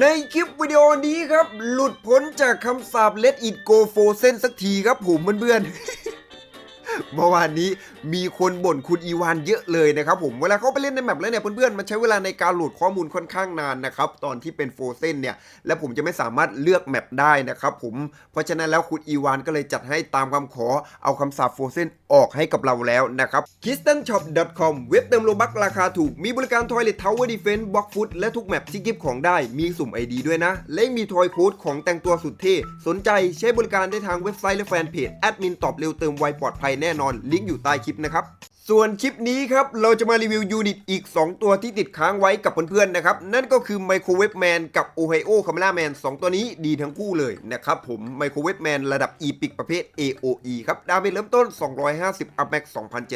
ในคลิปวิดีโอนี้ครับ หลุดพ้นจากคำสาป Let It Go Frozen สักทีครับผมเพื่อนๆ เมื่อวานนี้มีคนบ่นคุณอีวานเยอะเลยนะครับผม เวลาเขาไปเล่นในแมปแล้วเนี่ยเพื่อนๆ มันใช้เวลาในการโหลดข้อมูลค่อนข้างนานนะครับ ตอนที่เป็นโฟเซนเนี่ย และผมจะไม่สามารถเลือกแมปได้นะครับผม เพราะฉะนั้นแล้วคุณอีวานก็เลยจัดให้ตามคำขอเอาคำสาปโฟเซนออกให้กับเราแล้วนะครับ k i s t e n s h o p c o m เว็บเติมโลบักราคาถูก มีบริการ Toilet Tower Defense Block Foot และทุกแมปที่กิฟของได้มีสุ่ม ID ด้วยนะ และมีทอยโค้ดของแต่งตัวสุดเท่ สนใจใช้บริการได้ทางเว็บไซต์และแฟนเพจแอดมินตอบเร็วเติมไวปลอดภัยแน่นอน ลิงก์อยู่ใต้คลิปนะครับ ส่วนคลิปนี้ครับเราจะมารีวิวยูนิตอีก 2 ตัวที่ติดค้างไว้กับเพื่อนๆนะครับ นั่นก็คือไมโครเวฟแมนกับโอไฮโอคาเมล่าแมน2ตัวนี้ดีทั้งคู่เลยนะครับผมไมโครเวฟแมนระดับ e p i c ประเภท AOE ครับดาเมจเริ่มต้น 250 อัพแม็ก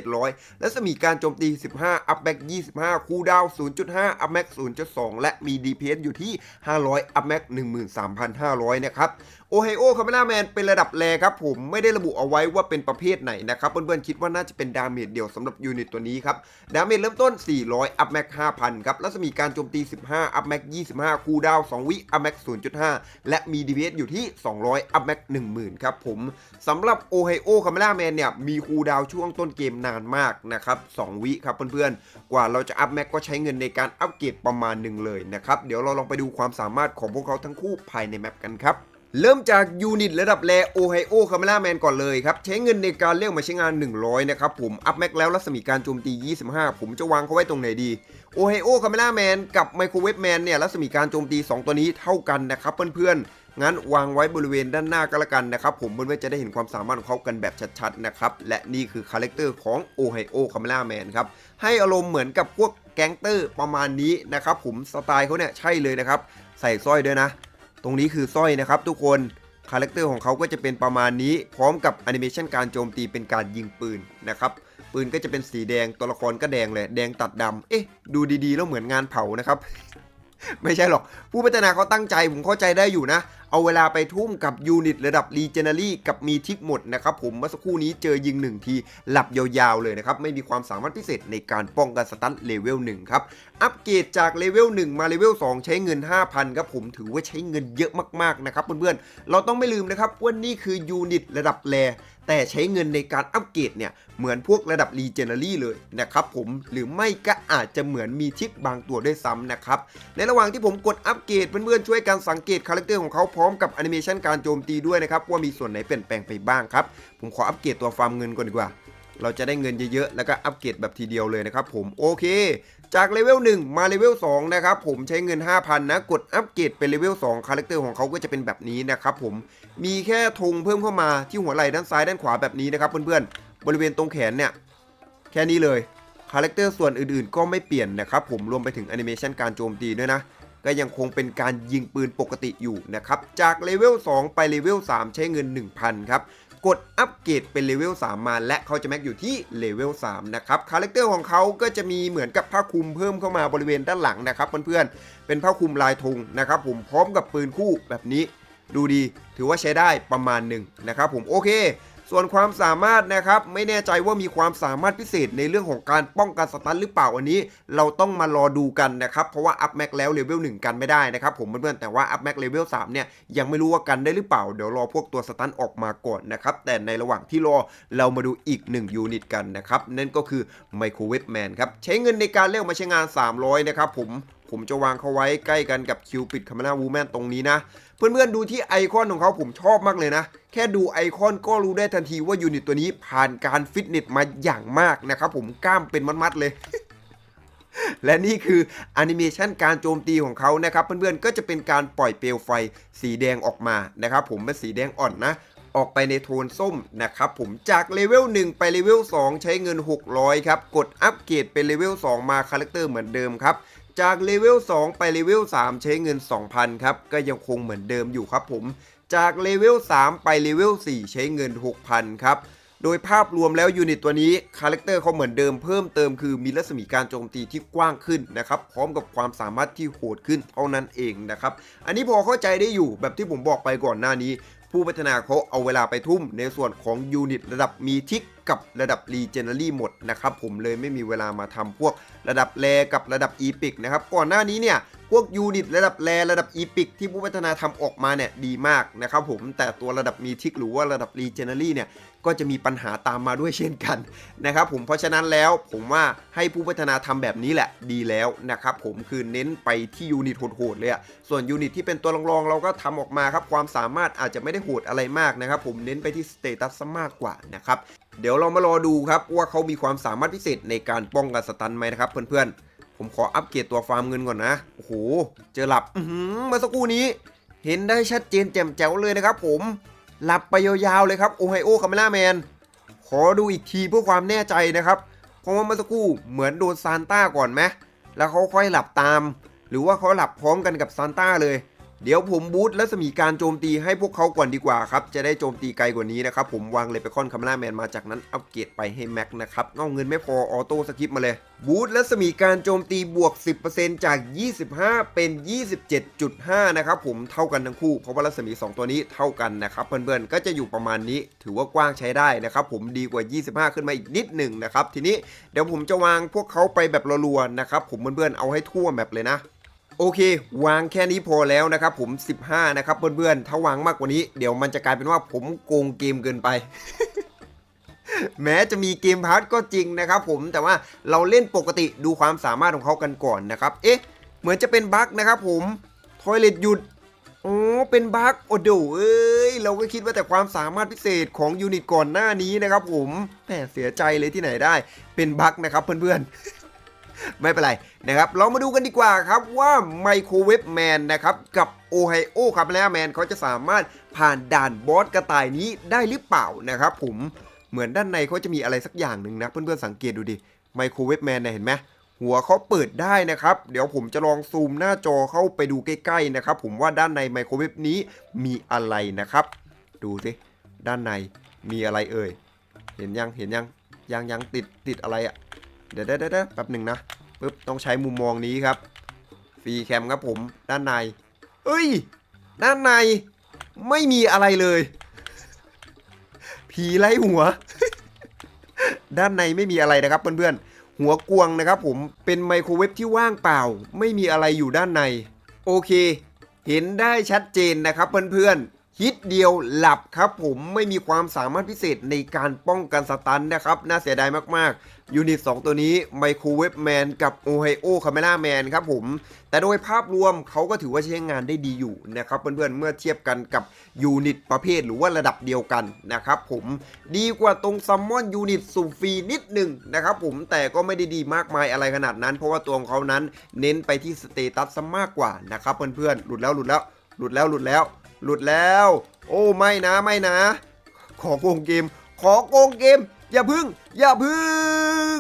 2,700 และสมีการโจมตี 15 อัพแม็ก 25 คูลดาวน์0.5 อัพแม็ก 0.2 และมี DPS อยู่ที่ 500 อัพแม็ก 13,500 นะครับ โอไฮโอคาเมล่าแมนเป็นระดับแรครับผมไม่ได้ระบุเอาไว้ว่าเป็นประเภทไหนนะครับเพื่อนๆคิดว่าน่าจะเป็นดาเมจเดียวสำหรับยูนิตตัวนี้ครับดาเมจเริ่มต้น 400 อัพแม็ก 5,000 ครับแล้วจะมีการโจมตี 15 อัพแม็ก 25 คูลดาวน์2วิ อัพแม็ก 0.5 และมี DPS อยู่ที่ 200 อัพแม็ก 10,000 ครับผมสำหรับโอไฮโอคาเมล่าแมนเนี่ยมีคูลดาวน์ช่วงต้นเกมนานมากนะครับ 2 วิครับเพื่อนๆ กว่าเราจะอัพแม็กก็ใช้เงินในการอัปเกรดประมาณหนึ่งเลยนะครับ เดี๋ยวเราลองไปดูความสามารถของพวกเขาทั้งคู่ภายในแมปกันครับ เริ่มจากยูนิตระดับแรโอไฮโอคาเมล่าแมนก่อนเลยครับ ใช้เงินในการเรียกมาใช้งาน 100 นะครับผม อัพแม็กแล้วรัศมีการโจมตี 25 ผมจะวางเขาไว้ตรงไหนดีโอไฮโอคาเมล่าแมนกับไมโครเวฟแมนเนี่ยรัศมีการโจมตี 2 ตัวนี้เท่ากันนะครับเพื่อนๆ งั้นวางไว้บริเวณด้านหน้าก็แล้วกันนะครับผมเพื่อนๆจะได้เห็นความสามารถของเขากันแบบชัดๆนะครับและนี่คือคาแรคเตอร์ของโอไฮโอคาเมล่าแมนครับให้อารมณ์เหมือนกับพวกแก๊งเตอร์ประมาณนี้นะครับผมสไตล์เขาเนี่ยใช่เลยนะครับใส่สร้อยด้วยนะ ตรงนี้คือสร้อยนะครับทุกคนคาแรคเตอร์ของเขาก็จะเป็นประมาณนี้ พร้อมกับแอนิเมชันการโจมตีเป็นการยิงปืนนะครับปืนก็จะเป็นสีแดงตัวละครก็แดงเลย แดงตัดดำเอ๊ะดูดีๆ แล้วเหมือนงานเผานะครับ ไม่ใช่หรอก ผู้พัฒนาเขาตั้งใจผมเข้าใจได้อยู่นะ เอาเวลาไปทุ่มกับยูนิตระดับ r e g e n a r y กับมีทิกหมดนะครับผมเมื่อสักครู่นี้เจอยิง1ที หลับยาวๆเลยนะครับ ไม่มีความสามารถพิเศษในการป้องกันสตันเลเวล1ครับ อัปเกรดจากเลเวล1มาเลเวล2 ใช้เงิน 5,000 ครับผมถือว่าใช้เงินเยอะมากๆนะครับเพื่อนๆ เราต้องไม่ลืมนะครับว่านี่คือยูนิตระดับแร แต่ใช้เงินในการอัปเกรดเนี่ยเหมือนพวกระดับ r e g e n a r y เลยนะครับผมหรือไม่ก็อาจจะเหมือนมีทิกบางตัวด้วยซ้ำนะครับ ในระหว่างที่ผมกดอัปเกรดเพื่อนๆช่วยกันสังเกตคาแรคเตอร์ของเขาพร้อมกับแอนิเมชันการโจมตีด้วยนะครับว่ามีส่วนไหนเปลี่ยนแปลงไปบ้างครับ ผมขออัปเกรดตัวฟาร์มเงินก่อนดีกว่าเราจะได้เงินเยอะๆ แล้วก็อัปเกรดแบบทีเดียวเลยนะครับผม โอเค จากเลเวล1มาเลเวล2นะครับผมใช้เงิน 5,000 นะ กดอัปเกรดเป็นเลเวล2คาแรคเตอร์ของเขาก็จะเป็นแบบนี้นะครับผมมีแค่ธงเพิ่มเข้ามาที่หัวไหล่ด้านซ้ายด้านขวาแบบนี้นะครับเพื่อนๆบริเวณตรงแขนเนี่ยแค่นี้เลยคาแรคเตอร์ส่วนอื่นๆ ก็ไม่เปลี่ยนนะครับผมรวมไปถึงแอนิเมชันการโจมตีด้วยนะก็ยังคงเป็นการยิงปืนปกติอยู่นะครับ จากเลเวล2ไปเลเวล3ใช้เงิน 1,000 ครับ กดอัปเกรดเป็นเลเวล3มาและเขาจะแม็กอยู่ที่เลเวล3นะครับคาแรคเตอร์ของเขาก็จะมีเหมือนกับผ้าคลุมเพิ่มเข้ามาบริเวณด้านหลังนะครับเพื่อนๆเป็นผ้าคลุมลายธงนะครับผมพร้อมกับปืนคู่แบบนี้ ดูดีถือว่าใช้ได้ประมาณหนึ่งนะครับผมโอเค ส่วนความสามารถนะครับไม่แน่ใจว่ามีความสามารถพิเศษในเรื่องของการป้องกันสตันหรือเปล่าอันนี้ เราต้องมารอดูกันนะครับเพราะว่าอัพแม็กแล้วเลเวล1กันไม่ได้นะครับผมเพื่อนๆแต่ว่าอัพแม็กเลเวล3เนี่ยยังไม่รู้ว่ากันได้หรือเปล่าเดี๋ยวรอพวกตัวสตันออกมาก่อนนะครับแต่ในระหว่างที่รอเรามาดูอีก1ยูนิตกันนะครับนั่นก็คือไมโครเวฟแมนครับใช้เงินในการเรียกมาใช้งาน 300นะครับผม ผมจะวางเขาไว้ใกล้กันกับคิวปิดคาเมราวูแมนตรงนี้นะ เพื่อนๆดูที่ไอคอนของเขาผมชอบมากเลยนะ แค่ดูไอคอนก็รู้ได้ทันทีว่ายูนิตตัวนี้ผ่านการฟิตเนสมาอย่างมากนะครับผมกล้ามเป็นมัดๆเลยและนี่คือแอนิเมชันการโจมตีของเขานะครับเพื่อนๆก็จะเป็นการปล่อยเปลวไฟสีแดงออกมานะครับผมเป็นสีแดงอ่อนนะ ออกไปในโทนส้มนะครับผมจากเลเวล1ไปเลเวล2 ใช้เงิน 600 ครับ กดอัปเกรดเป็นเลเวล2มาคาแรคเตอร์เหมือนเดิมครับจากเลเวล2ไปเลเวล3 ใช้เงิน 2,000 ครับ ก็ยังคงเหมือนเดิมอยู่ครับผม จากเลเวล3ไปเลเวล4 ใช้เงิน 6,000 ครับ โดยภาพรวมแล้วยูนิตตัวนี้คาแรคเตอร์เขาเหมือนเดิมเพิ่มเติมคือมีรัศมีการโจมตีที่กว้างขึ้นนะครับ พร้อมกับความสามารถที่โหดขึ้นเท่านั้นเองนะครับ อันนี้พอเข้าใจได้อยู่แบบที่ผมบอกไปก่อนหน้านี้ ผู้พัฒนาเขาเอาเวลาไปทุ่มในส่วนของยูนิตระดับมีทิกกับระดับ Legendary หมดนะครับผมเลยไม่มีเวลามาทำพวกระดับแรกับระดับ Epic นะครับก่อนหน้านี้เนี่ยพวกยูนิตระดับแรระดับอีพิกที่ผู้พัฒนาทำออกมาเนี่ยดีมากนะครับผมแต่ตัวระดับมีทิกหรือว่าระดับรีเจเนอรี่เนี่ยก็จะมีปัญหาตามมาด้วยเช่นกันนะครับผมเพราะฉะนั้นแล้วผมว่าให้ผู้พัฒนาทำแบบนี้แหละดีแล้วนะครับผมคือเน้นไปที่ยูนิตโหดๆเลยอะส่วนยูนิตที่เป็นตัวรองๆ เราก็ทำออกมาครับความสามารถอาจจะไม่ได้โหดอะไรมากนะครับผมเน้นไปที่สเตตัสซะมากกว่านะครับ เดี๋ยวเรามารอดูครับว่าเขามีความสามารถพิเศษในการป้องกันสตันไหมนะครับเพื่อนๆ ผมขออัปเกรดตัวฟาร์มเงินก่อนนะ โอ้โห เจอหลับอือหือเมื่อสักครู่นี้ เห็นได้ชัดเจนแจ่มแจ๋วเลยนะครับผม หลับไปยาวๆเลยครับโอไฮโอคาเมล่าแมน ขอดูอีกทีเพื่อความแน่ใจนะครับ เพราะว่าเมื่อสักครู่เหมือนโดนซานต้าก่อนไหมแล้วเขาค่อยหลับตาม หรือว่าเขาหลับพร้อมกันกับซานต้าเลย เดี๋ยวผมบูทและสมีการโจมตีให้พวกเขาก่อนดีกว่าครับ จะได้โจมตีไกลกว่านี้นะครับ ผมวางเลเปคอนคาเมล่าแมนมาจากนั้นอัปเกรดไปให้แม็กนะครับเอาเงินไม่พอออโต้สกิปมาเลยบูทและสมีการโจมตีบวก 10%จาก 25 เป็น 27.5 นะครับผมเท่ากันทั้งคู่ เพราะว่ารัศมี 2 ตัวนี้เท่ากันนะครับเพื่อนๆก็จะอยู่ประมาณนี้ ถือว่ากว้างใช้ได้นะครับผมดีกว่า 25 ขึ้นมาอีกนิดหนึ่งนะครับทีนี้เดี๋ยวผมจะวางพวกเขาไปแบบรัวๆนะครับผมเพื่อนๆเอาให้ทั่วแมปเลยนะ โอเค วางแค่นี้พอแล้วนะครับผม 15 นะครับเพื่อนๆ ถ้าวางมากกว่านี้เดี๋ยวมันจะกลายเป็นว่าผมโกงเกมเกินไป แม้จะมีเกมพาร์ทก็จริงนะครับผมแต่ว่าเราเล่นปกติดูความสามารถของเขากันก่อนนะครับ เอ๊ะ เหมือนจะเป็นบั๊กนะครับผมทอยเลตหยุดอ๋อเป็นบั๊กโอ้โดเอ้ยเราก็คิดว่าแต่ความสามารถพิเศษของยูนิตก่อนหน้านี้นะครับผมแหมเสียใจเลยที่ไหนได้เป็นบั๊กนะครับเพื่อนๆ ไม่เป็นไรนะครับ เรามาดูกันดีกว่าครับว่าไมโครเวฟแมนนะครับ กับโอไฮโอครับแล้วแมนเขาจะสามารถผ่านด่านบอสกระต่ายนี้ได้หรือเปล่านะครับผมเหมือนด้านในเขาจะมีอะไรสักอย่างหนึ่งนะ เพื่อนๆสังเกตดูดิไมโครเวฟแมนเนี่ยเห็นไหมหัวเขาเปิดได้นะครับ เดี๋ยวผมจะลองซูมหน้าจอเข้าไปดูใกล้ๆนะครับ ผมว่าด้านในไมโครเวฟนี้มีอะไรนะครับ ดูสิด้านในมีอะไรเอ่ย เห็นยังเห็นยังยังยังติดติดอะไรอะ่ะ เดี๋ยวเดี๋ยวเดี๋ยวแป๊บหนึ่งนะปึ๊บต้องใช้มุมมองนี้ครับฟรีแคมครับผมด้านในเอ้ย ด้านในไม่มีอะไรเลย ผีไล่หัว ด้านในไม่มีอะไรนะครับเพื่อนๆ หัวกวงนะครับผมเป็นไมโครเวฟที่ว่างเปล่า ไม่มีอะไรอยู่ด้านใน โอเค เห็นได้ชัดเจนนะครับเพื่อนๆ ฮิตเดียวหลับครับผมไม่มีความสามารถพิเศษในการป้องกันสตันนะครับ น่าเสียดายมากๆ ยูนิต 2 ตัวนี้ไมโครเวฟแมนกับโอไฮโอคาเมล่าแมนครับผม แต่โดยภาพรวมเขาก็ถือว่าใช้งานได้ดีอยู่นะครับ เพื่อนๆ เมื่อเทียบกันกับยูนิตประเภทหรือว่าระดับเดียวกันนะครับผมดีกว่าตรงซัมมอนยูนิตสุ่มฟรีนิดหนึ่งนะครับผมแต่ก็ไม่ได้ดีมากมายอะไรขนาดนั้น เพราะว่าตัวของเขานั้นเน้นไปที่สเตตัสซะมากกว่านะครับเพื่อนๆหลุดแล้วหลุดแล้วหลุดแล้วหลุดแล้ว หลุดแล้ว โอ้ไม่นะไม่นะ ขอโกงเกม ขอโกงเกม อย่าพึ่ง อย่าพึ่ง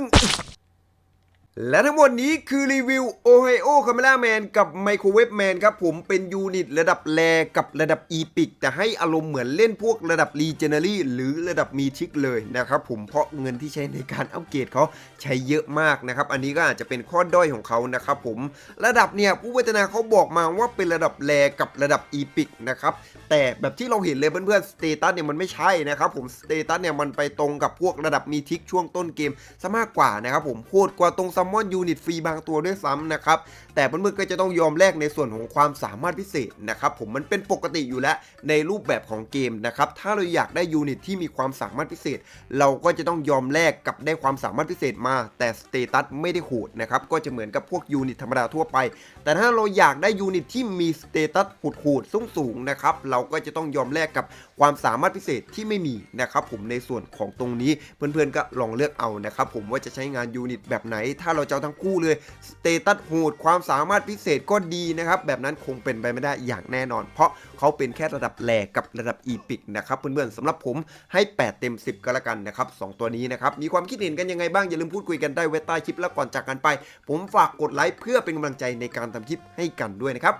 และทั้งหมดนี้คือรีวิว Ohio Camera Man กับ Microwave Man ครับผมเป็นยูนิตระดับแรกับระดับ Epic แต่ให้อารมณ์เหมือนเล่นพวกระดับ Legendary หรือระดับมีทิกเลยนะครับผมเพราะเงินที่ใช้ในการอัปเกรดเขาใช้เยอะมากนะครับ อันนี้ก็อาจจะเป็นข้อด้อยของเขานะครับผมระดับเนี่ยผู้พัฒนาเขาบอกมาว่าเป็นระดับแรกับระดับ Epic นะครับแต่แบบที่เราเห็นเลยเพื่อนๆสเตตัสเนี่ยมันไม่ใช่นะครับผมสเตตัสเนี่ยมันไปตรงกับพวกระดับมีทิกช่วงต้นเกมซะมากกว่านะครับผมโคตรกว่าตรงซัมมอนยูนิตฟรีบางตัวด้วยซ้ำนะครับ แต่เพื่อนๆก็จะต้องยอมแลกในส่วนของความสามารถพิเศษนะครับผมมันเป็นปกติอยู่แล้วในรูปแบบของเกมนะครับ ถ้าเราอยากได้ยูนิตที่มีความสามารถพิเศษ เราก็จะต้องยอมแลกกับได้ความสามารถพิเศษมา แต่สเตตัสไม่ได้โหดนะครับก็จะเหมือนกับพวกยูนิตธรรมดาทั่วไป แต่ถ้าเราอยากได้ยูนิตที่มีสเตตัสโหดๆสูงๆนะครับเราก็จะต้องยอมแลกกับความสามารถพิเศษที่ไม่มีนะครับผมในส่วนของตรงนี้เพื่อนๆก็ลองเลือกเอานะครับผมว่าจะใช้งานยูนิตแบบไหนถ้าเราจะเอาทั้งคู่เลยสเตตัสโหดความสามารถพิเศษก็ดีนะครับ แบบนั้นคงเป็นไปไม่ได้อย่างแน่นอน เพราะเขาเป็นแค่ระดับแลกกับระดับอีพิกนะครับเพื่อนๆสำหรับผมให้ 8 เต็ม 10 ก็แล้วกันนะครับสองตัวนี้นะครับมีความคิดเห็นกันยังไงบ้างอย่าลืมพูดคุยกันได้เว้ใต้คลิปแล้วก่อนจากกันไป ผมฝากกดไลค์เพื่อเป็นกำลังใจในการทำคลิปให้กันด้วยนะครับ